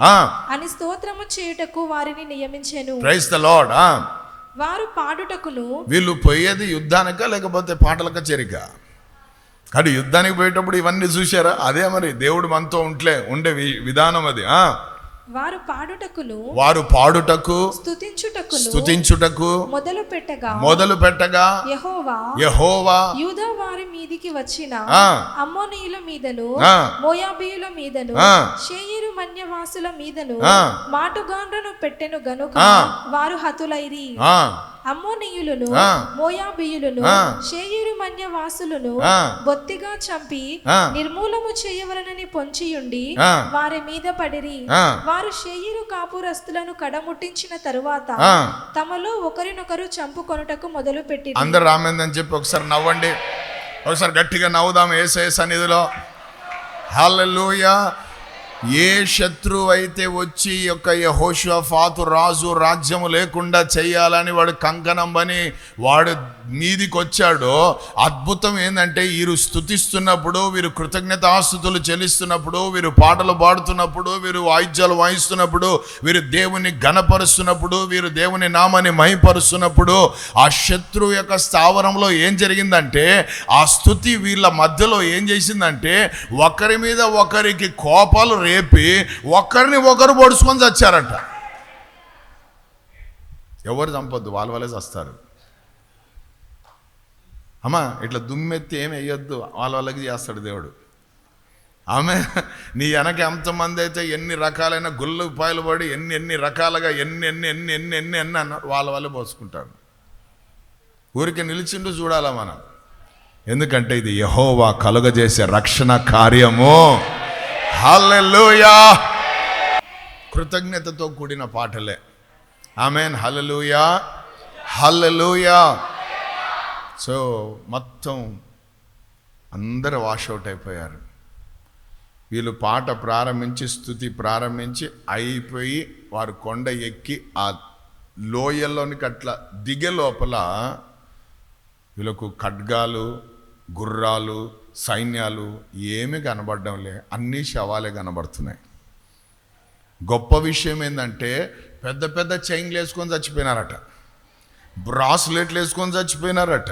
అని స్తోత్రము చేయుటకు వారిని నియమించెను. ప్రైస్ ద లార్డ్ ఆ. వారు పాడుటకును వీళ్ళు పోయేది యుద్ధానిక లేకపోతే పాటల కచేరిక? కానీ యుద్ధానికి పోయేటప్పుడు ఇవన్నీ చూశారా? అదే మరి దేవుడు మనతో ఉంట్లే ఉండే విధానం అది ఆ. వారు పాడుటకును వారు పాడుటకు స్తుతించుటకును స్తుతించుటకు మొదలు పెట్టగా మొదలు పెట్టగా యెహోవా యహోవా యూదా వారి మీదికి వచ్చిన. అమ్మోనీయుల మీదను. మోయాబీయుల మీదను. షేయిరు మన్యవాసుల మీదను. మాటుగాండ్రను పెట్టెను గనుక. వారు హతులైరి అమ్మోనీయులను. మోయాబీయులను. షేయిరు మన్యవాసులను ఆ. బొత్తిగా చంపి. నిర్మూలము చేయవలనని పొంచియుండి. వారి మీద పడిరి. వారు షేయిరు కాపురస్తులను కడముట్టించిన తరువాత. తమలో ఒకరినొకరు చంపుకొనుటకు మొదలు పెట్టి అందరు రామేందని చెప్పి ఒకసారి నవ్వండి ఒకసారి గట్టిగా నవ్వుదాం ఏసే సన్నిధిలో హల్లెలూయా ఏ శత్రువు అయితే వచ్చి యొక్క యొక్క యహోషఫాతు రాజు రాజ్యము లేకుండా చేయాలని వాడు కంకణం అని వాడు మీదికి వచ్చాడో అద్భుతం ఏంటంటే వీరు స్థుతిస్తున్నప్పుడు వీరు కృతజ్ఞతాస్థుతులు చెల్లిస్తున్నప్పుడు వీరు పాటలు పాడుతున్నప్పుడు వీరు వాయిద్యాలు వాయిస్తున్నప్పుడు వీరు దేవుని గణపరుస్తున్నప్పుడు వీరు దేవుని నామాన్ని మహిపరుస్తున్నప్పుడు ఆ శత్రువు యొక్క స్థావరంలో ఏం జరిగిందంటే ఆ స్థుతి వీళ్ళ మధ్యలో ఏం చేసిందంటే ఒకరి మీద ఒకరికి కోపాలు రేపి ఒకరిని ఒకరు పొడుచుకొని చచ్చారట. ఎవరు చంపొద్దు వాళ్ళ వాళ్ళే చస్తారు. అమ్మా ఇట్లా దుమ్మెత్తి ఏమి వేయొద్దు వాళ్ళ వాళ్ళకి చేస్తాడు దేవుడు. ఆమె నీ వెనక ఎంతమంది అయితే ఎన్ని రకాలైన గుళ్ళు పాయలు పడి ఎన్ని ఎన్ని రకాలుగా ఎన్ని ఎన్ని ఎన్ని ఎన్ని ఎన్ని ఎన్ని అన్నారు వాళ్ళ వాళ్ళే పోసుకుంటారు ఊరికి నిలిచిండు చూడాలా మనం. ఎందుకంటే ఇది యహోవా కలుగజేసే రక్షణ కార్యము. హలలుయా కృతజ్ఞతతో కూడిన పాటలే. ఆమెన్ హలలుయా హలలుయా సో మొత్తం అందరూ వాషౌట్ అయిపోయారు. వీళ్ళు పాట ప్రారంభించి స్థుతి ప్రారంభించి అయిపోయి వారు కొండ ఎక్కి ఆ లోయల్లోనికి అట్లా దిగే లోపల వీళ్ళకు ఖడ్గాలు గుర్రాలు సైన్యాలు ఏమీ కనబడడం లే అన్నీ శవాలే కనబడుతున్నాయి. గొప్ప విషయం ఏంటంటే పెద్ద పెద్ద చైన్లు వేసుకొని చచ్చిపోయినారట. బ్రాస్లెట్లు వేసుకొని చచ్చిపోయినారట.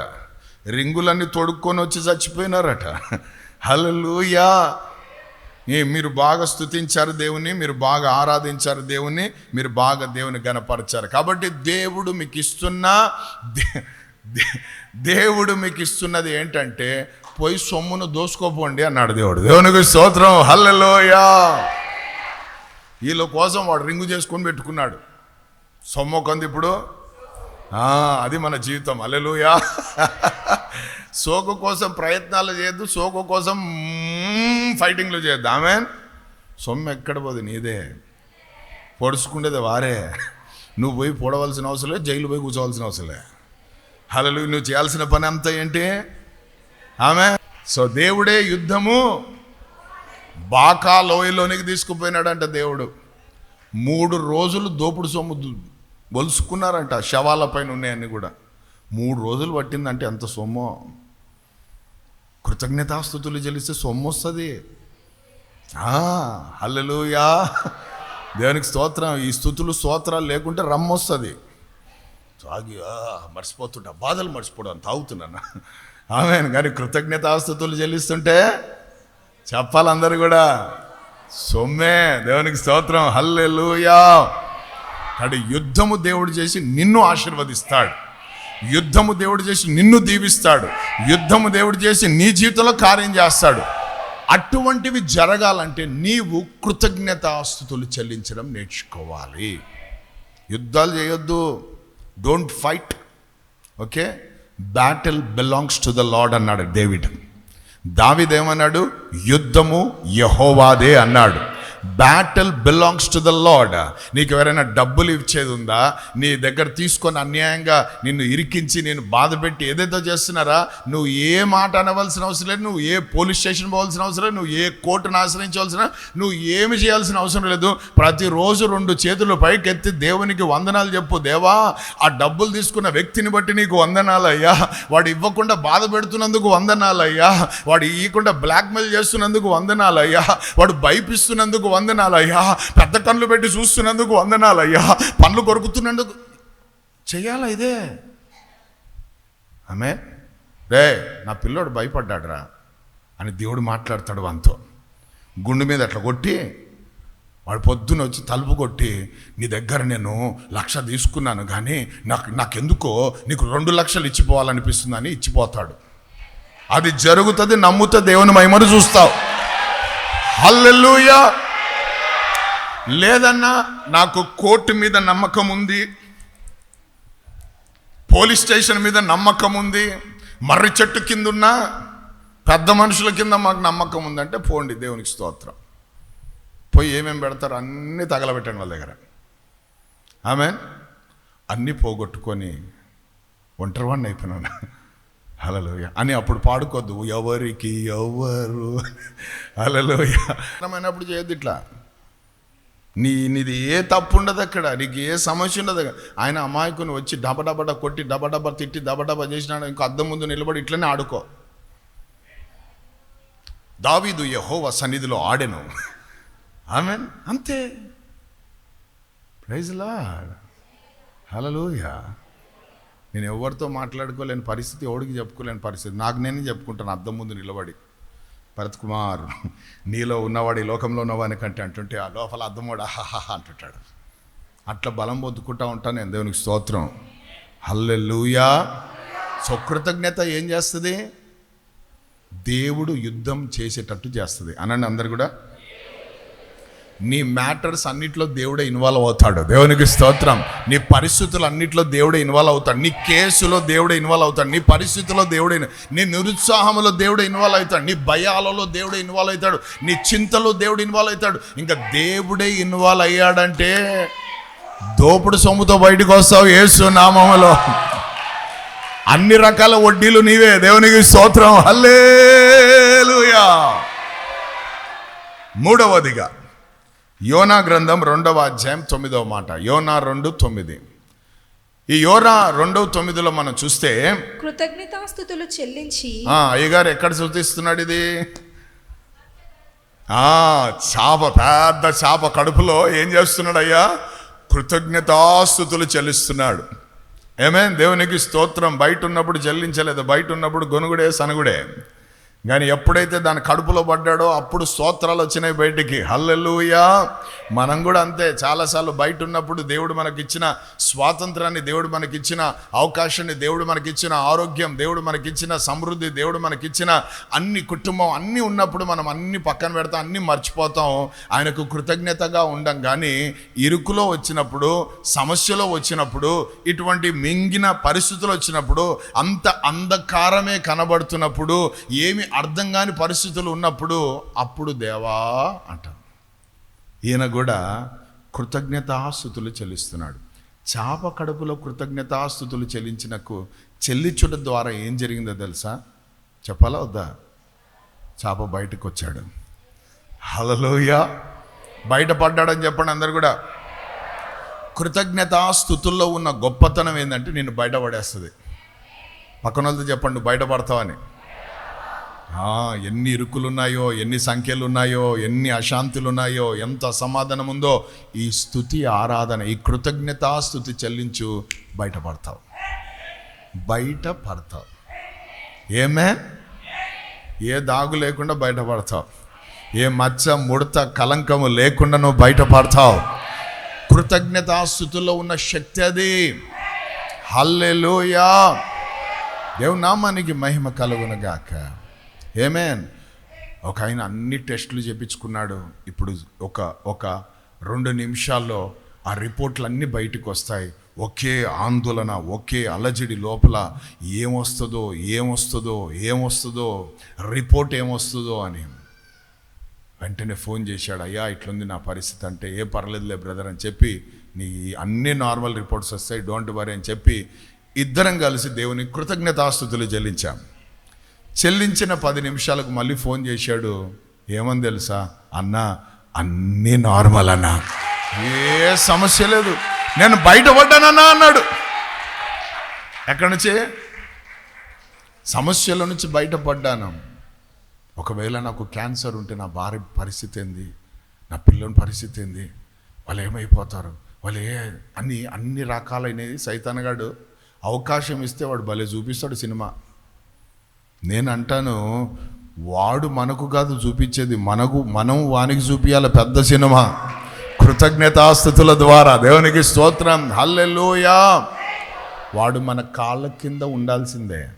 రింగులన్నీ తొడుక్కొని వచ్చి చచ్చిపోయినారట. హల్లెలూయా! ఏ మీరు బాగా స్తుతించారు దేవుని మీరు బాగా ఆరాధించారు దేవుని మీరు బాగా దేవుని గనపరిచారు కాబట్టి దేవుడు మీకు ఇస్తున్న దేవుడు మీకు ఇస్తున్నది ఏంటంటే పోయి సొమ్మును దోసుకోపోండి అన్నాడు దేవుడు. దేవునికి స్తోత్రం. హల్లెలూయా. వీళ్ళ కోసం వాడు రింగు చేసుకొని పెట్టుకున్నాడు. సొమ్ము కొంది ఇప్పుడు. అది మన జీవితం. అల్లెలుయా సోకు కోసం ప్రయత్నాలు చేయొద్దు సోకు కోసం ఫైటింగ్లు చేయొద్దు. ఆమె సొమ్ము ఎక్కడ పోదు నీదే. పొడుచుకుండేది వారే. నువ్వు పోయి పొడవలసిన అవసరం లేదు జైలు పోయి కూర్చోవలసిన అవసరం లే అలలు నువ్వు చేయాల్సిన పని అంతా ఏంటి? ఆమె సో దేవుడే యుద్ధము బాకా లోయలోనికి తీసుకుపోయినాడంట దేవుడు. మూడు రోజులు దోపుడు సొమ్ము దు- ఒలుసుకున్నారంట శవాల పైన ఉన్నాయన్నీ కూడా. మూడు రోజులు పట్టిందంటే ఎంత సొమ్ము? కృతజ్ఞతాస్థుతులు చెల్లిస్తే సొమ్ము వస్తుంది. హల్లెలూయా. దేవునికి స్తోత్రం ఈ స్థుతులు స్తోత్రాలు లేకుంటే రమ్మొస్తుంది. తాగి మర్చిపోతుంటా బాధలు మర్చిపోవడం తాగుతున్నాను? ఆమె కానీ కృతజ్ఞతాస్థుతులు చెల్లిస్తుంటే చెప్పాలందరూ కూడా. సొమ్మే. దేవునికి స్తోత్రం. హల్లెలూయా. అటు యుద్ధము దేవుడు చేసి నిన్ను ఆశీర్వదిస్తాడు. యుద్ధము దేవుడు చేసి నిన్ను దీవిస్తాడు. యుద్ధము దేవుడు చేసి నీ జీవితంలో కార్యం చేస్తాడు. అటువంటివి జరగాలంటే నీవు కృతజ్ఞతాస్థుతులు చెల్లించడం నేర్చుకోవాలి. యుద్ధాలు చేయొద్దు. Don't fight okay battle belongs to the Lord అన్నాడు. డేవిడ్ దావిదేమన్నాడు? యుద్ధము యహోవాదే అన్నాడు. Battle belongs to the Lord నీకు ఎవరైనా డబ్బులు ఇచ్చేది ఉందా? నీ దగ్గర తీసుకొని అన్యాయంగా నిన్ను ఇరికించి నేను బాధపెట్టి ఏదైతే చేస్తున్నారా నువ్వు ఏ మాట అనవలసిన అవసరం లేదు. నువ్వు ఏ పోలీస్ స్టేషన్ పోవాల్సిన అవసరం లేదు. నువ్వు ఏ కోర్టును ఆశ్రయించవలసిన నువ్వు ఏమి చేయాల్సిన అవసరం లేదు. ప్రతిరోజు రెండు చేతులు పైకెత్తి దేవునికి వందనాలు చెప్పు. దేవా ఆ డబ్బులు తీసుకున్న వ్యక్తిని బట్టి నీకు వందనాలయ్యా వాడు ఇవ్వకుండా బాధ పెడుతున్నందుకు వందనాలయ్యా వాడు ఇవ్వకుండా బ్లాక్మెయిల్ చేస్తున్నందుకు వందనాలయ్యా వాడు భయపిస్తున్నందుకు వందనాలయ్యా పెద్ద కళ్ళు పెట్టి చూస్తున్నందుకు వందనాలయ్యా పనులు కొరుకుతున్నందుకు చెయ్యాలా ఇదే? ఆమె రే నా పిల్లోడు భయపడ్డాడురా అని దేవుడు మాట్లాడతాడు అంతో గుండు మీద అట్లా కొట్టి వాడు పొద్దున వచ్చి తలుపు కొట్టి నీ దగ్గర నేను లక్ష తీసుకున్నాను కానీ నాకు నాకెందుకో నీకు రెండు లక్షలు ఇచ్చిపోవాలనిపిస్తుందని ఇచ్చిపోతాడు. అది జరుగుతుంది నమ్ముతా దేవుని మహిమను చూస్తావు. హల్లెలూయా! లేదన్నా నాకు కోర్టు మీద నమ్మకం ఉంది పోలీస్ స్టేషన్ మీద నమ్మకం ఉంది మర్రి చెట్టు కింద ఉన్న పెద్ద మనుషుల కింద మాకు నమ్మకం ఉందంటే పోండి దేవునికి స్తోత్రం. పోయి ఏమేమి పెడతారు అన్నీ తగలబెట్టండి వాళ్ళ దగ్గర. ఆమె అన్నీ పోగొట్టుకొని ఒంటరివాడిని అయిపోయినాను. అలలోయ అని అప్పుడు పాడుకోద్దు ఎవరికి ఎవరు? అలలోయ అయినప్పుడు చేయొద్దు ఇట్లా. నీ నీది ఏ తప్పు ఉండదు అక్కడ నీకు ఏ సమస్య ఉండదు ఆయన అమాయకుని వచ్చి డబడబడ కొట్టి డబడబ తిట్టి డబడబ చేసినాడు ఇంకో అద్దం ముందు నిలబడి ఇట్లనే ఆడుకో. దావీదు యహోవ సన్నిధిలో ఆడెను. ఆమె అంతే. ప్రైజ్ లాడ్ హలలోయ నేను ఎవరితో మాట్లాడుకోలేని పరిస్థితి ఎవడికి చెప్పుకోలేని పరిస్థితి. నాకు నేనే చెప్పుకుంటాను అద్దం ముందు నిలబడి. భరత్ కుమార్ నీలో ఉన్నవాడు ఈ లోకంలో ఉన్నవాని కంటే అంటుంటే ఆ లోపల అద్దమోడు హాహా అంటుంటాడు. అట్లా బలం పొద్దుకుంటా ఉంటాను నేను దేవునికి స్తోత్రం. హల్లెలూయా. సో కృతజ్ఞత ఏం చేస్తుంది? దేవుడు యుద్ధం చేసేటట్టు చేస్తుంది. అనండి అందరు కూడా. నీ మ్యాటర్స్ అన్నిట్లో దేవుడే ఇన్వాల్వ్ అవుతాడు. దేవునికి స్తోత్రం. నీ పరిస్థితులు అన్నిట్లో దేవుడే ఇన్వాల్వ్ అవుతాడు. నీ కేసులో దేవుడే ఇన్వాల్వ్ అవుతాడు. నీ పరిస్థితుల్లో దేవుడే నీ నిరుత్సాహంలో దేవుడే ఇన్వాల్వ్ అవుతాడు. నీ భయాలలో దేవుడే ఇన్వాల్వ్ అవుతాడు. నీ చింతలో దేవుడు ఇన్వాల్వ్ అవుతాడు. ఇంకా దేవుడే ఇన్వాల్వ్ అయ్యాడంటే దోపుడు సొమ్ముతో బయటకు వస్తావు ఏసు నామములో. అన్ని రకాల వడ్డీలు నీవే. దేవునికి స్తోత్రం. హల్లేలుయా. మూడవదిగా యోనా గ్రంథం రెండవ అధ్యాయం తొమ్మిదవ మాట. యోనా రెండు తొమ్మిది. ఈ యోనా రెండవ తొమ్మిదిలో మనం చూస్తే కృతజ్ఞతాస్థుతులు చెల్లించి ఆ, అయ్యగారు ఎక్కడ సూచిస్తున్నాడు ఇది? ఆ చాప పెద్ద చాప కడుపులో ఏం చేస్తున్నాడు అయ్యా కృతజ్ఞతాస్థుతులు చెల్లిస్తున్నాడు. ఏమే దేవునికి స్తోత్రం. బయట ఉన్నప్పుడు చెల్లించలేదు. బయట ఉన్నప్పుడు గొనుగుడే సనుగుడే. కానీ ఎప్పుడైతే దాని కడుపులో పడ్డాడో అప్పుడు స్తోత్రాలు వచ్చినాయి బయటికి. హల్లెలుయా! మనం కూడా అంతే. చాలాసార్లు బయట ఉన్నప్పుడు దేవుడు మనకిచ్చిన స్వాతంత్రాన్ని దేవుడు మనకిచ్చిన అవకాశాన్ని దేవుడు మనకిచ్చిన ఆరోగ్యం దేవుడు మనకిచ్చిన సమృద్ధి దేవుడు మనకిచ్చిన అన్ని కుటుంబం అన్నీ ఉన్నప్పుడు మనం అన్ని పక్కన పెడతాం అన్ని మర్చిపోతాం. ఆయనకు కృతజ్ఞతగా ఉండం. కానీ ఇరుకులో వచ్చినప్పుడు సమస్యలో వచ్చినప్పుడు ఇటువంటి మింగిన పరిస్థితులు వచ్చినప్పుడు అంత అంధకారమే కనబడుతున్నప్పుడు ఏమి అర్థం కాని పరిస్థితులు ఉన్నప్పుడు అప్పుడు దేవా అంటాం ఈయన కూడా కృతజ్ఞతాస్థుతులు చెల్లిస్తున్నాడు. చాప కడుపులో కృతజ్ఞతాస్థుతులు చెల్లించినకు చెల్లించుట ద్వారా ఏం జరిగిందో తెలుసా? చెప్పాలా వద్దా? చాప బయటకు వచ్చాడు హలలోయ బయటపడ్డాడని చెప్పండి అందరు కూడా. కృతజ్ఞతాస్థుతుల్లో ఉన్న గొప్పతనం ఏంటంటే నేను బయటపడేస్తుంది. పక్కన వాళ్ళతో చెప్పండి బయటపడతావని. ఎన్ని ఇరుకులు ఉన్నాయో ఎన్ని సంఖ్యలు ఉన్నాయో ఎన్ని అశాంతులు ఉన్నాయో ఎంత అసమాధానం ఉందో ఈ స్థుతి ఆరాధన ఈ కృతజ్ఞతా స్థుతి చెల్లించు బయటపడతావు. బయటపడతావు. ఏమే? ఏ దాగు లేకుండా బయటపడతావు. ఏ మచ్చ ముడత కలంకము లేకుండా నువ్వు బయటపడతావు. కృతజ్ఞతాస్థుతుల్లో ఉన్న శక్తి అది. హల్లెలూయా. దేవునామానికి మహిమ కలుగునగాక. ఏమేన్ ఒక ఆయన అన్ని టెస్టులు చేపించుకున్నాడు. ఇప్పుడు ఒక ఒక రెండు నిమిషాల్లో ఆ రిపోర్ట్లు అన్నీ బయటకు వస్తాయి. ఒకే ఆందోళన ఒకే అలజడి లోపల ఏమొస్తుందో ఏమొస్తుందో ఏమొస్తుందో రిపోర్ట్ ఏమొస్తుందో అని వెంటనే ఫోన్ చేశాడు. అయ్యా ఇట్లుంది నా పరిస్థితి అంటే ఏ పర్లేదులే బ్రదర్ అని చెప్పి నీ అన్ని నార్మల్ రిపోర్ట్స్ వస్తాయి డోంట్ వరీ అని చెప్పి ఇద్దరం కలిసి దేవుని కృతజ్ఞతాస్థుతులు చెల్లించాం. చెల్లించిన పది నిమిషాలకు మళ్ళీ ఫోన్ చేశాడు. ఏమని తెలుసా? అన్న అన్నీ నార్మల్ అన్న. ఏ సమస్య లేదు. నేను బయటపడ్డానన్నా అన్నాడు. ఎక్కడి నుంచి? సమస్యల నుంచి బయటపడ్డాను. ఒకవేళ నాకు క్యాన్సర్ ఉంటే నా భార్య పరిస్థితి ఏంది? నా పిల్లని పరిస్థితి ఏంది? వాళ్ళు ఏమైపోతారు? వాళ్ళు ఏ అన్ని అన్ని రకాలైనవి. సైతానగాడు అవకాశం ఇస్తే వాడు భలే చూపిస్తాడు సినిమా. నేను అంటాను వాడు మనకు కాదు చూపించేది మనకు మనం వానికి చూపించాలి పెద్ద సినిమా. కృతజ్ఞతాస్థుతుల ద్వారా దేవునికి స్తోత్రం హల్లెలూయా. వాడు మన కాళ్ళ కింద ఉండాల్సిందే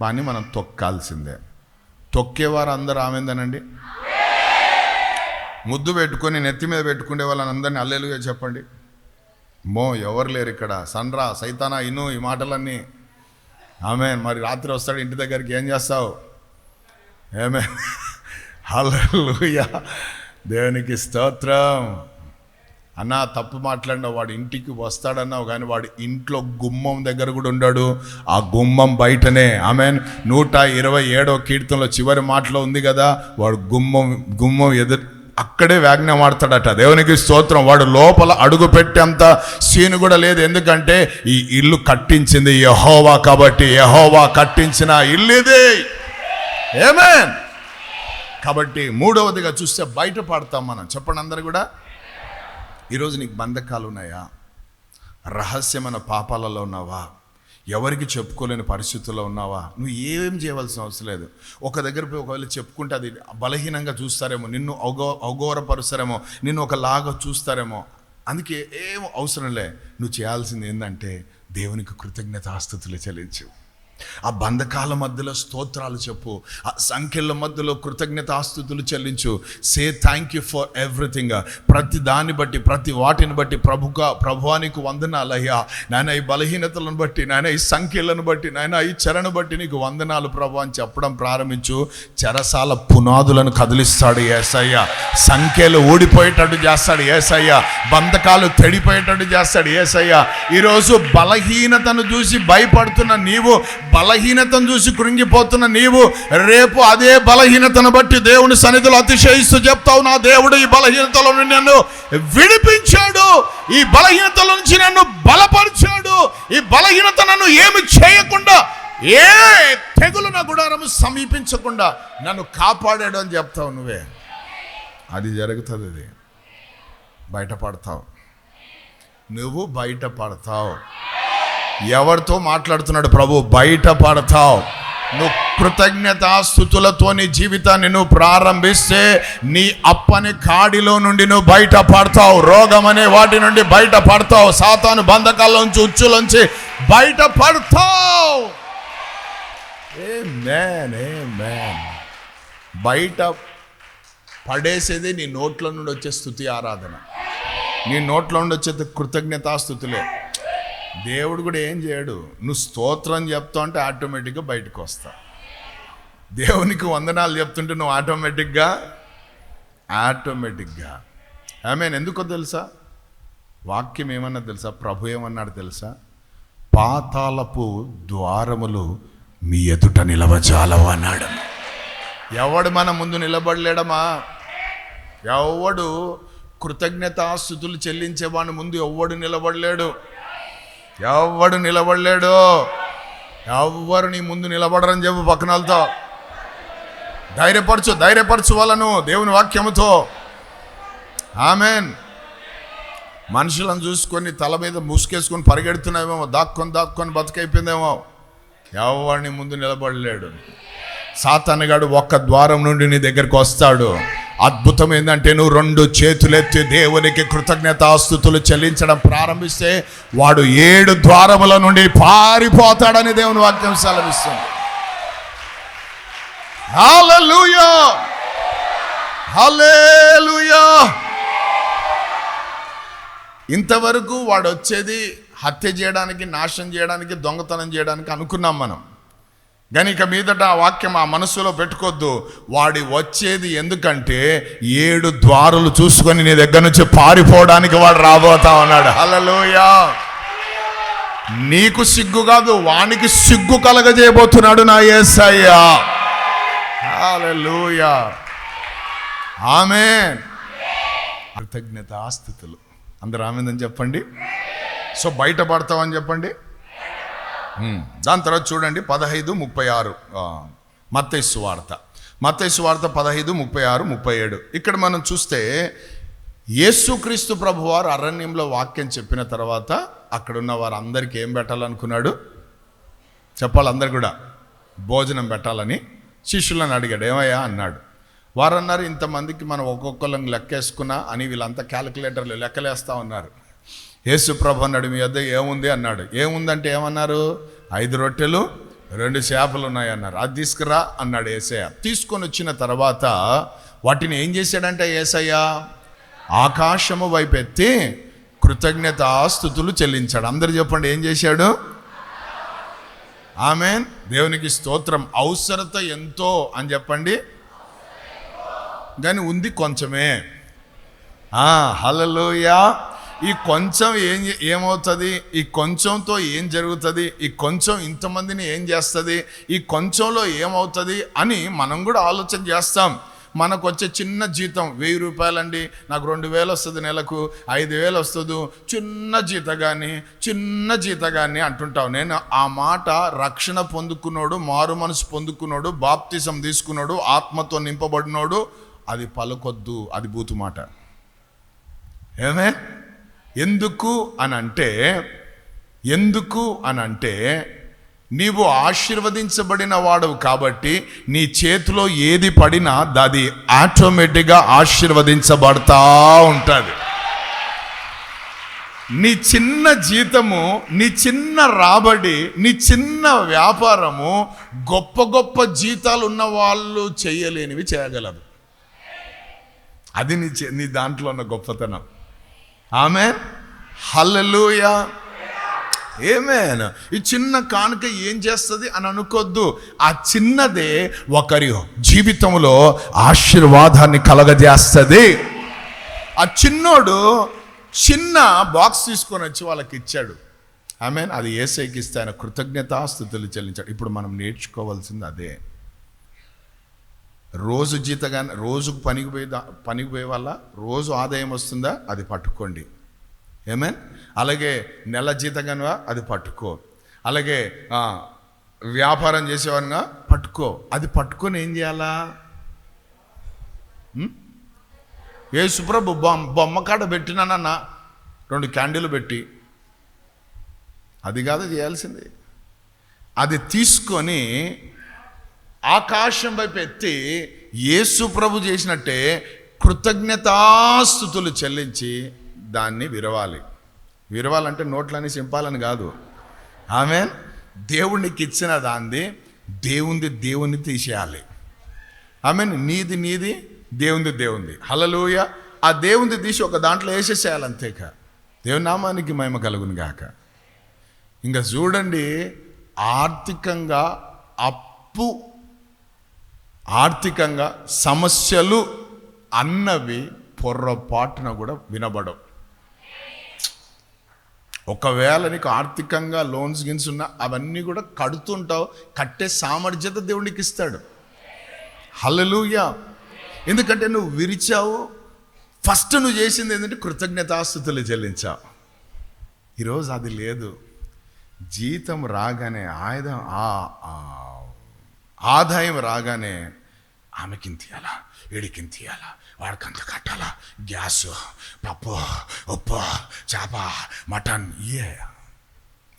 కానీ మనం తొక్కాల్సిందే. తొక్కేవారు అందరూ ఆమెందనండి? ముద్దు పెట్టుకొని నెత్తి మీద పెట్టుకునే వాళ్ళని అందరినీ అల్లెలుగా చెప్పండి. మో ఎవరు లేరు ఇక్కడ? సన్రా సైతానా ఇను ఈ మాటలన్నీ ఆమె మరి రాత్రి వస్తాడు ఇంటి దగ్గరికి ఏం చేస్తావు? ఏమే హల్లెలూయా. దేవునికి స్తోత్రం. అన్నా తప్పు మాట్లాడినావు వాడు ఇంటికి వస్తాడన్నావు కానీ వాడు ఇంట్లో గుమ్మం దగ్గర కూడా ఉండాడు. ఆ గుమ్మం బయటనే. ఆమె నూట ఇరవై ఏడో కీర్తనలో చివరి మాటలో ఉంది కదా వాడు గుమ్మం గుమ్మం ఎదురు అక్కడే వ్యాజ్ఞం ఆడతాడట దేవునికి స్తోత్రం. వాడు లోపల అడుగు పెట్టేంత సీన్ కూడా లేదు. ఎందుకంటే ఈ ఇల్లు కట్టించింది యహోవా కాబట్టి యహోవా కట్టించిన ఇల్లు ఇది. ఏమేన్ కాబట్టి మూడవదిగా చూస్తే బయట పాడతాం మనం. చెప్పండి అందరు కూడా. ఈరోజు నీకు బంధకాలు ఉన్నాయా? రహస్యమైన పాపాలలో ఉన్నావా? ఎవరికి చెప్పుకోలేని పరిస్థితుల్లో ఉన్నావా? నువ్వు ఏం చేయవలసిన అవసరం లేదు. ఒక దగ్గర పోయి ఒకవేళ చెప్పుకుంటే అది బలహీనంగా చూస్తారేమో నిన్ను అవగో అవగౌరపరుస్తారేమో నిన్ను ఒకలాగా చూస్తారేమో అందుకే ఏం అవసరం లే. నువ్వు చేయాల్సింది ఏంటంటే దేవునికి కృతజ్ఞత ఆస్తుతులు చెల్లించు. ఆ బంధకాల మధ్యలో స్తోత్రాలు చెప్పు. ఆ సంఖ్యల మధ్యలో కృతజ్ఞతాస్తుతులు చెల్లించు. Say thank you for everything ప్రతి దాన్ని బట్టి ప్రతి వాటిని బట్టి ప్రభుగా ప్రభువానికి వందనాలు అయ్యా. నాయన ఈ బలహీనతలను బట్టి నాయన ఈ సంఖ్యలను బట్టి నాయన ఈ చెరను బట్టి నీకు వందనాలు ప్రభు అని చెప్పడం ప్రారంభించు. చెరసాల పునాదులను కదిలిస్తాడు ఏసయ్య. సంఖ్యలు ఊడిపోయేటట్టు చేస్తాడు ఏసయ్య. బంధకాలు తెడిపోయేటట్టు చేస్తాడు ఏసయ్య. ఈరోజు బలహీనతను చూసి భయపడుతున్న నీవు బలహీనతను చూసి కృంగిపోతున్న నీవు రేపు అదే బలహీనతను బట్టి దేవుని సన్నిధిలో అతిశయిస్తూ చెప్తావు నా దేవుడు ఈ బలహీనతలో నుండి నన్ను విడిపించాడు. ఈ బలహీనతల నుంచి నన్ను బలపరిచాడు. ఈ బలహీనత నన్ను ఏమి చేయకుండా ఏ తెగులు నా గుడారము సమీపించకుండా నన్ను కాపాడాడు అని చెప్తావు నువ్వే. అది జరుగుతుంది అది. బయటపడతావు. నువ్వు బయటపడతావు. ఎవరితో మాట్లాడుతున్నాడు ప్రభు? బయటపడతావు నువ్వు కృతజ్ఞతాస్థుతులతో నీ జీవితాన్ని నువ్వు ప్రారంభిస్తే నీ అప్పని కాడిలో నుండి నువ్వు బయట పడతావు. రోగం అనే వాటి నుండి బయట పడతావు. సాతాను బంధకాల్లోంచి ఉచ్చులోంచి బయట పడతావు. Amen, amen. బయట పడేసేది నీ నోట్ల నుండి వచ్చే స్థుతి ఆరాధన. నీ నోట్లో నుండి వచ్చే కృతజ్ఞతాస్థుతులే. దేవుడు కూడా ఏం చేయడు. నువ్వు స్తోత్రం చెప్తా అంటే ఆటోమేటిక్గా బయటకు వస్తావు దేవునికి వందనాలు చెప్తుంటే నువ్వు ఆటోమేటిక్గా ఆటోమేటిక్గా. ఐ ఎందుకో తెలుసా? వాక్యం ఏమన్నా తెలుసా? ప్రభు ఏమన్నాడు తెలుసా? పాతాలపు ద్వారములు మీ ఎదుట నిలవజాలవు అన్నాడు. ఎవడు మన ముందు నిలబడలేడమా? ఎవడు కృతజ్ఞతాస్థుతులు చెల్లించేవాడిని ముందు ఎవడు నిలబడలేడు? ఎవ్వడు నిలబడలేడు. ఎవరు నీ ముందు నిలబడరని చెప్పు పక్కనలతో ధైర్యపరచు ధైర్యపరచు వాళ్ళను దేవుని వాక్యముతో. ఆమెన్. మనుషులను చూసుకొని తల మీద ముసుకేసుకొని పరిగెడుతున్నావేమో దాక్కొని దాక్కొని బతికైపోయిందేమో. ఎవరిని ముందు నిలబడలేడు. సాతానగాడు ఒక్క ద్వారం నుండి నీ దగ్గరికి వస్తాడు. అద్భుతం ఏంటంటే నువ్వు రెండు చేతులెత్తి దేవునికి కృతజ్ఞతాస్థుతులు చెల్లించడం ప్రారంభిస్తే వాడు ఏడు ద్వారముల నుండి పారిపోతాడని దేవుని వాక్యం సెలవిస్తుంది. హల్లెలూయా హల్లెలూయా ఇంతవరకు వాడు వచ్చేది హత్య చేయడానికి నాశనం చేయడానికి దొంగతనం చేయడానికి అనుకున్నాం మనం. కానీ ఇక మీదట ఆ వాక్యం ఆ మనసులో పెట్టుకోవద్దు. వాడి వచ్చేది ఎందుకంటే ఏడు ద్వారులు చూసుకొని నీ దగ్గర నుంచి పారిపోవడానికి వాడు రాబోతా ఉన్నాడు. హల్లెలూయా. నీకు సిగ్గు కాదు వానికి సిగ్గు కలగజేయబోతున్నాడు నా హల్లెలూయా. ఆమేన్. కృతజ్ఞత ఆస్థితులు అందరు ఆమెందని చెప్పండి. సో బయట పడతామని చెప్పండి. దాని తర్వాత చూడండి పదహైదు ముప్పై ఆరు. మత్తైసు వార్త. మత్తయి వార్త పదహైదు ముప్పై ఆరు ముప్పై ఏడు. ఇక్కడ మనం చూస్తే యేసుక్రీస్తు ప్రభువారు అరణ్యంలో వాక్యం చెప్పిన తర్వాత అక్కడున్న వారందరికీ ఏం పెట్టాలనుకున్నాడు? చెప్పాలి అందరు కూడా భోజనం పెట్టాలని శిష్యులను అడిగాడు. ఏమయ్యా? అన్నాడు. వారన్నారు ఇంతమందికి మనం ఒక్కొక్కళ్ళని లెక్కేసుకున్నా అని వీళ్ళంతా క్యాలిక్యులేటర్లు లెక్కలేస్తా ఉన్నారు. యేసుప్రభు అన్నాడు మీ వద్ద ఏముంది? అన్నాడు. ఏముందంటే ఏమన్నారు? ఐదు రొట్టెలు రెండు చేపలు ఉన్నాయి అన్నారు. అది తీసుకురా అన్నాడు ఏసయ్య. తీసుకొని వచ్చిన తర్వాత వాటిని ఏం చేశాడంటే ఏసయ్య? ఆకాశము వైపు ఎత్తి కృతజ్ఞత ఆస్తుతులు చెల్లించాడు. అందరు చెప్పండి ఏం చేశాడు? ఆమె దేవునికి స్తోత్రం. అవసరత ఎంతో అని చెప్పండి. కానీ ఉంది కొంచెమే. హలలోయా ఈ కొంచెం ఏం ఏమవుతుంది? ఈ కొంచెంతో ఏం జరుగుతుంది? ఈ కొంచెం ఇంతమందిని ఏం చేస్తుంది? ఈ కొంచెంలో ఏమవుతుంది? అని మనం కూడా ఆలోచన చేస్తాం. మనకు వచ్చే చిన్న జీతం వెయ్యి రూపాయలండి. నాకు రెండు వేలు వస్తుంది నెలకు ఐదు వేలు వస్తుంది. చిన్న జీతగాని చిన్న జీతగాని అంటుంటావు. నేను ఆ మాట రక్షణ పొందుకున్నాడు మారు మనసు పొందుకున్నాడు బాప్తిజం తీసుకున్నాడు ఆత్మతో నింపబడినోడు అది పలకొద్దు. అది బూతు మాట ఏమే? ఎందుకు అని అంటే ఎందుకు అని అంటే నీవు ఆశీర్వదించబడిన వాడవు కాబట్టి నీ చేతిలో ఏది పడినా అది ఆటోమేటిక్గా ఆశీర్వదించబడతా ఉంటుంది. నీ చిన్న జీతము నీ చిన్న రాబడి నీ చిన్న వ్యాపారము గొప్ప గొప్ప జీతాలు ఉన్న వాళ్ళు చేయలేనివి చేయగలరు అది నీ చే- నీ దాంట్లో ఉన్న గొప్పతనం. ఆమె హల్లెలూయా. ఏమేన్? ఈ చిన్న కానుక ఏం చేస్తుంది అని అనుకోద్దు. ఆ చిన్నదే ఒకరి జీవితంలో ఆశీర్వాదాన్ని కలగజేస్తుంది. ఆ చిన్నోడు చిన్న బాక్స్ తీసుకొని వచ్చి వాళ్ళకి ఇచ్చాడు. ఆమె అది ఏసైకి ఇస్తే ఆయన కృతజ్ఞతాస్థుతులు చెల్లించాడు. ఇప్పుడు మనం నేర్చుకోవాల్సింది అదే. రోజు జీతగా రోజుకు పనికి పోయి పనికి పోయే వల్ల రోజు ఆదాయం వస్తుందా? అది పట్టుకోండి. ఏమేన్ అలాగే నెల జీతగానుగా అది పట్టుకో. అలాగే వ్యాపారం చేసేవానుగా పట్టుకో. అది పట్టుకొని ఏం చేయాలా? ఏ సుప్రభు బొమ్మ బొమ్మ కాడ పెట్టినానన్న రెండు క్యాండిల్ పెట్టి. అది కాదు చేయాల్సింది. అది తీసుకొని ఆకాశం వైపు ఎత్తి యేసు ప్రభు చేసినట్టే కృతజ్ఞతాస్థుతులు చెల్లించి దాన్ని విరవాలి. విరవాలంటే నోట్లని సింపాలని కాదు. ఆమె దేవునికి ఇచ్చిన దాన్ని దేవుంది దేవుని తీసేయాలి. ఆమె నీది నీది దేవుంది దేవుంది. హలలోయ ఆ దేవుంది తీసి ఒక దాంట్లో వేసేసేయాలి అంతేక. దేవునామానికి మహిమ కలుగును గాక. ఇంకా చూడండి ఆర్థికంగా అప్పు ఆర్థికంగా సమస్యలు అన్నవి పొర్రపాటున కూడా వినబడవు. ఒకవేళ నీకు ఆర్థికంగా లోన్స్ గిన్స్ ఉన్నా అవన్నీ కూడా కడుతుంటావు కట్టే సామర్థ్యత దేవునికి ఇస్తాడు. హలలుయా ఎందుకంటే నువ్వు విరిచావు ఫస్ట్ నువ్వు చేసింది ఏంటంటే కృతజ్ఞతాస్థుతులు చెల్లించావు. ఈరోజు అది లేదు. జీతం రాగానే ఆయుధం ఆ- ఆ ఆదాయం రాగానే ఆమెకి తీయాలా వీడికి ఇంత వాడికి అంత కట్టాలా. గ్యాస్ పప్పు ఉప్పు చేప మటన్ ఇయే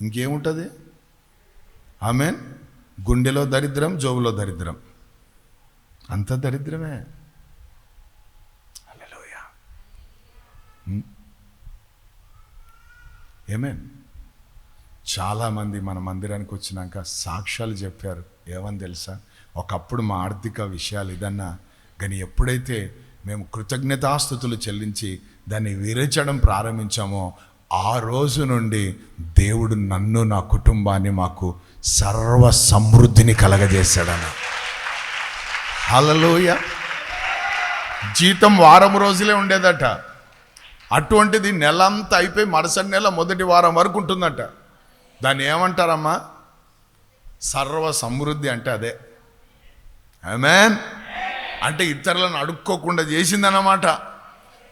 ఇంకేముంటుంది? ఆమె గుండెలో దరిద్రం జోబులో దరిద్రం. అంత దరిద్రమే. హల్లెలూయా. ఏమేన్? చాలామంది మన మందిరానికి వచ్చినాక సాక్ష్యాలు చెప్పారు. ఏమని తెలుసా? ఒకప్పుడు మా ఆర్థిక విషయాలు ఇదన్నా కానీ ఎప్పుడైతే మేము కృతజ్ఞతాస్థుతులు చెల్లించి దాన్ని విరచడం ప్రారంభించామో ఆ రోజు నుండి దేవుడు నన్ను నా కుటుంబాన్ని మాకు సర్వ సమృద్ధిని కలగజేశాడన్న. హలలోయ జీతం వారం రోజులే ఉండేదట. అటువంటిది నెలంతా అయిపోయి మరుసటి నెల మొదటి వారం వరకు ఉంటుందట. దాన్ని ఏమంటారమ్మా? సర్వ సమృద్ధి అంటే అదే. ఆమెన్ అంటే ఇతరులను అడుక్కోకుండా చేసిందన్నమాట.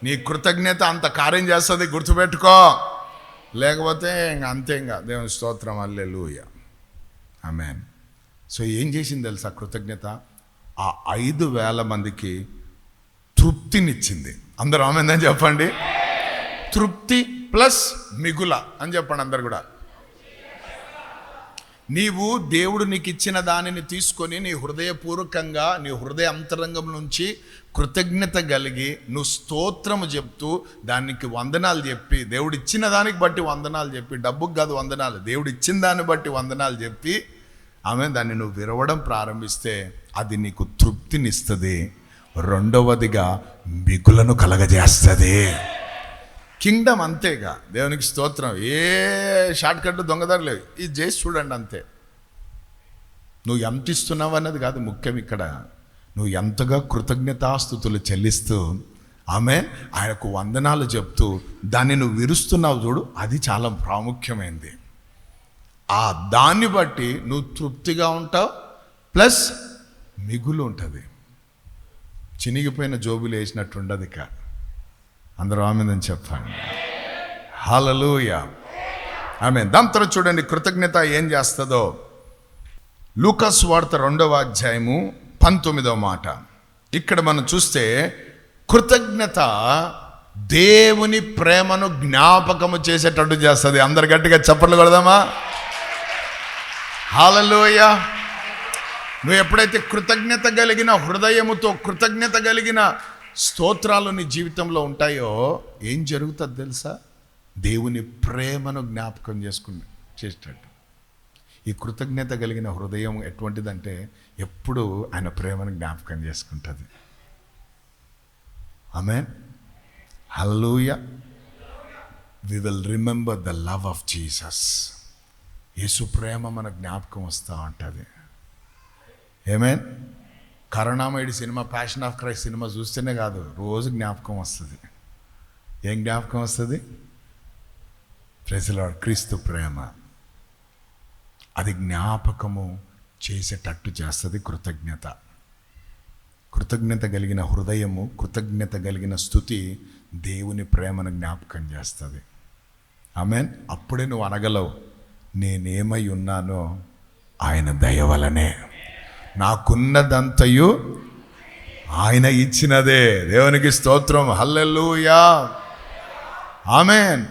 నీ కృతజ్ఞత అంత కార్యం చేస్తుంది గుర్తుపెట్టుకో. లేకపోతే ఇంక అంతే ఇంకా దేవుని స్తోత్రం అల్లే లూయ ఆమెన్ సో ఏం చేసింది తెలుసా కృతజ్ఞత? ఆ ఐదు వేల మందికి తృప్తినిచ్చింది. అందరూ ఆమెందని చెప్పండి. తృప్తి ప్లస్ మిగుల అని చెప్పండి అందరు కూడా. నీవు దేవుడు నీకు ఇచ్చిన దానిని తీసుకొని నీ హృదయపూర్వకంగా నీ హృదయ అంతరంగం నుంచి కృతజ్ఞత కలిగి నువ్వు స్తోత్రము చెప్తూ దానికి వందనాలు చెప్పి దేవుడు ఇచ్చిన దానికి బట్టి వందనాలు చెప్పి డబ్బుకు కాదు వందనాలు దేవుడు ఇచ్చిన దాన్ని బట్టి వందనాలు చెప్పి ఆమె దాన్ని నువ్వు విరవడం ప్రారంభిస్తే అది నీకు తృప్తినిస్తుంది. రెండవదిగా మిగులను కలగజేస్తుంది. కింగ్డమ్ అంతేగా. దేవునికి స్తోత్రం. ఏ షార్ట్కట్లు కట్ దొంగదారు లేవు. ఇది చేసి చూడండి అంతే. నువ్వు ఎంత ఇస్తున్నావు అన్నది కాదు ముఖ్యం ఇక్కడ. నువ్వు ఎంతగా కృతజ్ఞతాస్థుతులు చెల్లిస్తూ ఆమె ఆయనకు వందనాలు చెప్తూ దాన్ని నువ్వు విరుస్తున్నావు చూడు అది చాలా ప్రాముఖ్యమైనది ఆ దాన్ని బట్టి నువ్వు తృప్తిగా ఉంటావు ప్లస్ మిగులు ఉంటుంది. చినిగిపోయిన జోబులు వేసినట్టు ఉండదు ఇక. అందరూ ఆమెదని చెప్పండి హాలలుయ ఆమె దాని తర్వాత చూడండి కృతజ్ఞత ఏం చేస్తుందో. లూకస్ వార్త రెండవ అధ్యాయము పంతొమ్మిదవ మాట. ఇక్కడ మనం చూస్తే కృతజ్ఞత దేవుని ప్రేమను జ్ఞాపకము చేసేటట్టు చేస్తుంది. అందరు గట్టిగా చప్పట్లు కొడదామా? హాలలోయ నువ్వు ఎప్పుడైతే కృతజ్ఞత కలిగిన హృదయముతో కృతజ్ఞత కలిగిన స్తోత్రాలు నీ జీవితంలో ఉంటాయో ఏం జరుగుతుంది తెలుసా? దేవుని ప్రేమను జ్ఞాపకం చేసుకుని చేసేటట్టు. ఈ కృతజ్ఞత కలిగిన హృదయం ఎటువంటిదంటే ఎప్పుడు ఆయన ప్రేమను జ్ఞాపకం చేసుకుంటుంది. ఆమె hallelujah we will remember the love of Jesus యేసు ప్రేమ మన జ్ఞాపకం వస్తూ ఉంటుంది. Amen కరుణామయుడి cinema passion of Christ cinema చూస్తేనే కాదు రోజు జ్ఞాపకం వస్తుంది. ఏం జ్ఞాపకం వస్తుంది? ప్రజల క్రీస్తు ప్రేమ. అది జ్ఞాపకము చేసేటట్టు చేస్తుంది కృతజ్ఞత. కృతజ్ఞత కలిగిన హృదయము కృతజ్ఞత కలిగిన స్థుతి దేవుని ప్రేమను జ్ఞాపకం చేస్తుంది. ఆమెన్ అప్పుడే నువ్వు అనగలవు నేనేమై ఉన్నానో ఆయన దయ వలనే. నాకున్నదంతయు ఆయన ఇచ్చినదే. దేవునికి స్తోత్రం. హల్లెలూయా. ఆమెన్.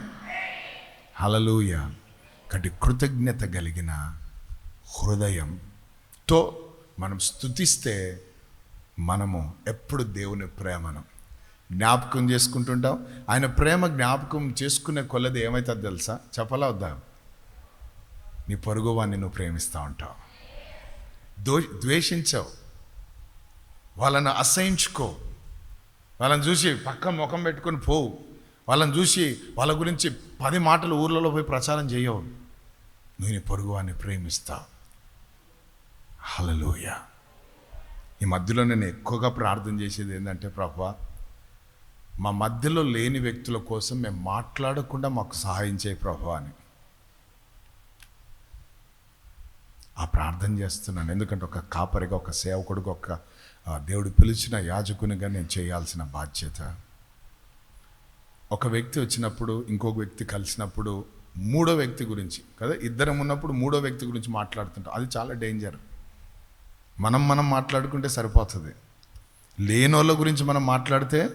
హలలుయా కటి కృతజ్ఞత కలిగిన హృదయంతో మనం స్తుతిస్తే మనము ఎప్పుడు దేవుని ప్రేమను జ్ఞాపకం చేసుకుంటుంటాం. ఆయన ప్రేమ జ్ఞాపకం చేసుకునే కొలది ఏమవుతుంది తెలుసా? చెప్పలా వద్దా? నీ పొరుగువాన్ని నువ్వు ప్రేమిస్తూ ఉంటావు. దో ద్వేషించవు. వాళ్ళను అసహించుకో. వాళ్ళని చూసి పక్క ముఖం పెట్టుకొని పోవు వాళ్ళని చూసి వాళ్ళ గురించి పది మాటలు ఊర్లలో పోయి ప్రచారం చేయవు. నేను పొరుగువాన్ని ప్రేమిస్తా. హలలోయ ఈ మధ్యలో నేను ఎక్కువగా ప్రార్థన చేసేది ఏంటంటే ప్రభా మా మధ్యలో లేని వ్యక్తుల కోసం మేము మాట్లాడకుండా మాకు సహాయం చేయ ప్రభు అని. ఆ ప్రార్థన చేస్తున్నాను. ఎందుకంటే ఒక కాపరిగా ఒక సేవకుడిగా ఒక దేవుడు పిలిచిన యాజకునిగా నేను చేయాల్సిన బాధ్యత. ఒక వ్యక్తి వచ్చినప్పుడు ఇంకొక వ్యక్తి కలిసినప్పుడు మూడో వ్యక్తి గురించి కదా? ఇద్దరం ఉన్నప్పుడు మూడో వ్యక్తి గురించి మాట్లాడుతుంటాం. అది చాలా డేంజర్. మనం మనం మాట్లాడుకుంటే సరిపోతుంది. లేనోళ్ళ గురించి మనం మాట్లాడితే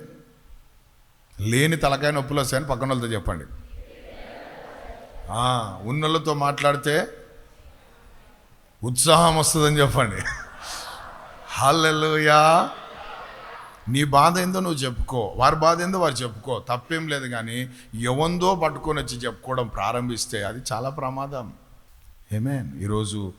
లేని తలకాయ నొప్పులు వస్తాయని పక్కన వాళ్ళతో చెప్పండి ఉన్నోళ్ళతో మాట్లాడితే ఉత్సాహం వస్తుందని చెప్పండి. హల్లెలుయా. నీ బాధ ఏందో నువ్వు చెప్పుకో. వారి బాధ ఏందో వారు చెప్పుకో. తప్పేం లేదు కానీ ఎవందో పట్టుకొని వచ్చి చెప్పుకోవడం ప్రారంభిస్తే అది చాలా ప్రమాదం. ఏమే ఈరోజు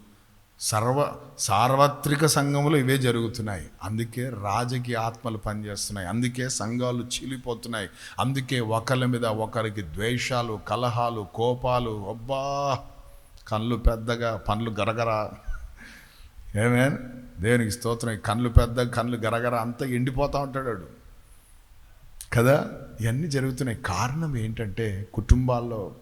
సర్వ సార్వత్రిక సంఘములు ఇవే జరుగుతున్నాయి. అందుకే రాజకీయ ఆత్మలు పనిచేస్తున్నాయి. అందుకే సంఘాలు చీలిపోతున్నాయి. అందుకే ఒకరి మీద ఒకరికి ద్వేషాలు కలహాలు కోపాలు అబ్బా! కళ్ళు పెద్దగా పండ్లు గరగర. ఏమే? దేవునికి స్తోత్రం కళ్ళు పెద్ద కళ్ళు గరగర అంతా ఎండిపోతూ ఉంటాడు వాడు. కదా? ఇవన్నీ జరుగుతున్నాయి. కారణం ఏంటంటే కుటుంబాల్లో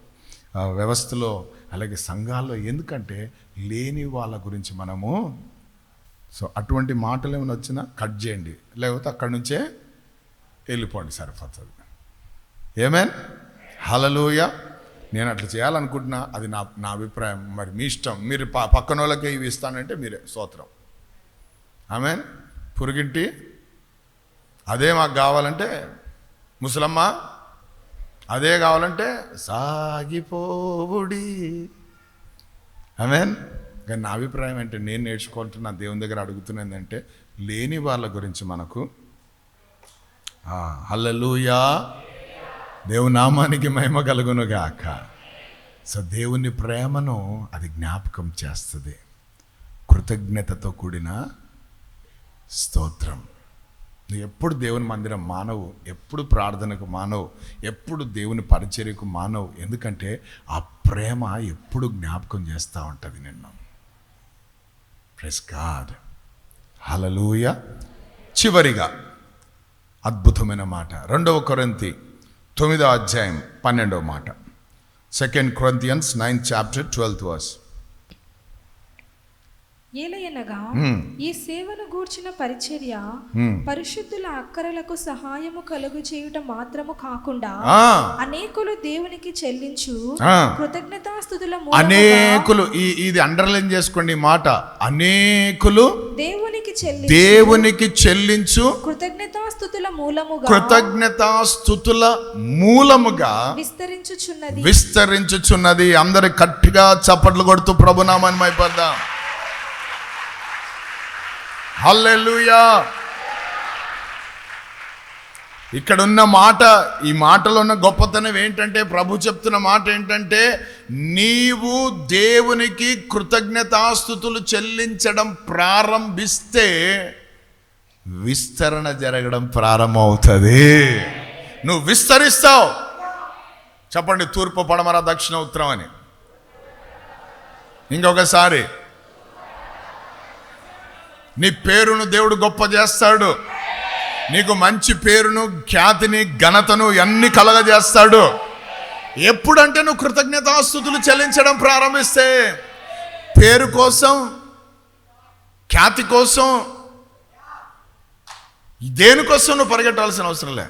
వ్యవస్థలో అలాగే సంఘాల్లో ఎందుకంటే లేని వాళ్ళ గురించి మనము సో అటువంటి మాటలు ఏమైనా వచ్చినా కట్ చేయండి. లేకపోతే అక్కడి నుంచే వెళ్ళిపోండి సరిపోతుంది. ఏమేన్ హలలోయ నేను అట్లా చేయాలనుకుంటున్నా అది నా నా అభిప్రాయం. మరి మీ ఇష్టం. మీరు ప పక్కన వాళ్ళకే ఇవి ఇస్తానంటే మీరే స్తోత్రం ఆమె పురుగింటి? అదే మాకు కావాలంటే ముసలమ్మ అదే కావాలంటే సాగిపోవుడి. ఆమెన్? కానీ నా అభిప్రాయం అంటే నేను నేర్చుకుంటున్నా దేవుని దగ్గర అడుగుతున్నది అంటే లేని వాళ్ళ గురించి మనకు హల్లలుయా. దేవుని నామానికి మహిమ కలుగును గాక సో దేవుని ప్రేమను అది జ్ఞాపకం చేస్తుంది. కృతజ్ఞతతో కూడిన స్తోత్రం. నువ్వు ఎప్పుడు దేవుని మందిరం మానవు ఎప్పుడు ప్రార్థనకు మానవు ఎప్పుడు దేవుని పరిచర్యకు మానవు ఎందుకంటే ఆ ప్రేమ ఎప్పుడు జ్ఞాపకం చేస్తూ ఉంటుంది నిన్ను. ప్రెస్ గాడ్ హలలుయ చివరిగా అద్భుతమైన మాట. రెండవ కొరంతి తొమ్మిదో అధ్యాయం పన్నెండవ మాట. Second Corinthians ninth chapter twelfth verse ఏలయనగా. ఈ సేవను గూర్చిన పరిచర్య. పరిశుద్ధుల అక్కరలకు సహాయము కలుగు చేయుట మాత్రము కాకుండా అనేకులు దేవునికి చెల్లించు. కృతజ్ఞతాస్థుతుల అనేకులు ఈ ఇది అండర్లైన్ చేసుకోండి మాట అనేకులు దేవునికి చెల్లి దేవునికి చెల్లించు కృతజ్ఞతాస్థుతుల మూలముగా కృతజ్ఞతాస్థుతుల మూలముగా విస్తరించుచున్నది విస్తరించుచున్నది అందరి గట్టిగా చప్పట్లు కొడుతూ ప్రభునామాన్ని మైపడదాం హల్లెలుయా. ఇక్కడ ఉన్న మాట ఈ మాటలో ఉన్న గొప్పతనం ఏంటంటే ప్రభు చెప్తున్న మాట ఏంటంటే నీవు దేవునికి కృతజ్ఞతాస్థుతులు చెల్లించడం ప్రారంభిస్తే విస్తరణ జరగడం ప్రారంభమవుతుంది. నువ్వు విస్తరిస్తావు. చెప్పండి తూర్పు పడమర దక్షిణ ఉత్తరం అని. ఇంకొకసారి. నీ పేరును దేవుడు గొప్ప చేస్తాడు. నీకు మంచి పేరును ఖ్యాతిని ఘనతను అన్ని కలగజేస్తాడు. ఎప్పుడంటే నువ్వు కృతజ్ఞతాస్థుతులు చెల్లించడం ప్రారంభిస్తే పేరు కోసం ఖ్యాతి కోసం దేనికోసం నువ్వు పరిగెట్టాల్సిన అవసరం లే.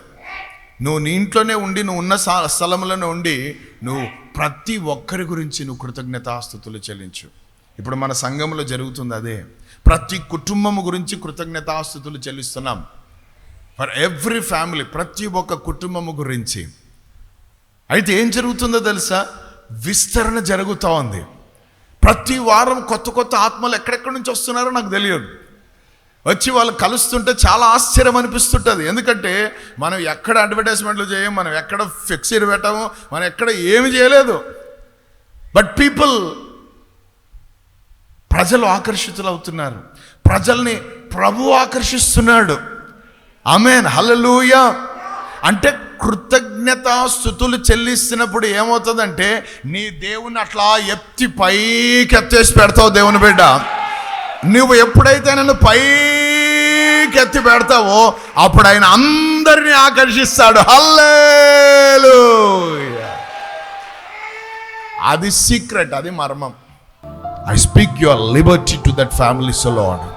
నువ్వు నీ ఇంట్లోనే ఉండి నువ్వు ఉన్న స్థలంలోనే ఉండి నువ్వు ప్రతి ఒక్కరి గురించి నువ్వు కృతజ్ఞతాస్థుతులు చెల్లించు. ఇప్పుడు మన సంఘంలో జరుగుతుంది అదే. ప్రతి కుటుంబము గురించి కృతజ్ఞతాస్థుతులు చెల్లిస్తున్నాం. ఫర్ ఎవ్రీ ఫ్యామిలీ ప్రతి ఒక్క కుటుంబము గురించి. అయితే ఏం జరుగుతుందో తెలుసా? విస్తరణ జరుగుతూ ఉంది. ప్రతి వారం కొత్త కొత్త ఆత్మలు ఎక్కడెక్కడి నుంచి వస్తున్నారో నాకు తెలియదు. వచ్చి వాళ్ళు కలుస్తుంటే చాలా ఆశ్చర్యం అనిపిస్తుంటుంది. ఎందుకంటే మనం ఎక్కడ అడ్వర్టైజ్మెంట్లు చేయం మనం ఎక్కడ ఫిక్సీలు పెట్టము మనం ఎక్కడ ఏమి చేయలేదు. బట్ పీపుల్ ప్రజలు ఆకర్షితులవుతున్నారు. ప్రజల్ని ప్రభు ఆకర్షిస్తున్నాడు. ఆమెన్. హల్లెలూయా. అంటే కృతజ్ఞత స్థుతులు చెల్లిస్తున్నప్పుడు ఏమవుతుందంటే నీ దేవుని అట్లా ఎత్తి పైకి ఎత్తేసి పెడతావు దేవుని బిడ్డ. నువ్వు ఎప్పుడైతే నన్ను పైకి ఎత్తి పెడతావో అప్పుడు ఆయన అందరినీ ఆకర్షిస్తాడు. హల్లేలు అది సీక్రెట్ అది మర్మం. I speak your liberty to that family salon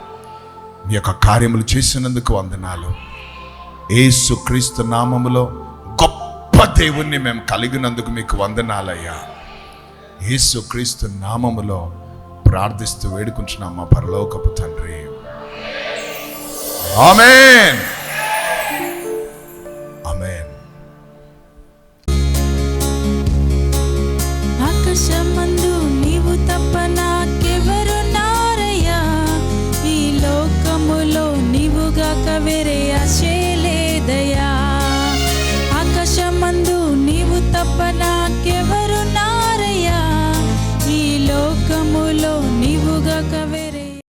మీ యొక్క కార్యములు చేసినందుకు వందనాలు. ఏసు క్రీస్తు నామములో గొప్ప దేవుణ్ణి మేము కలిగినందుకు మీకు వందనాలయ్యా. ఏసు క్రీస్తు నామములో ప్రార్థిస్తూ వేడుకుంటున్నాం మా పరలోకపు తండ్రి. ఆమేన్. ఆమెన్. ఆకాశం have it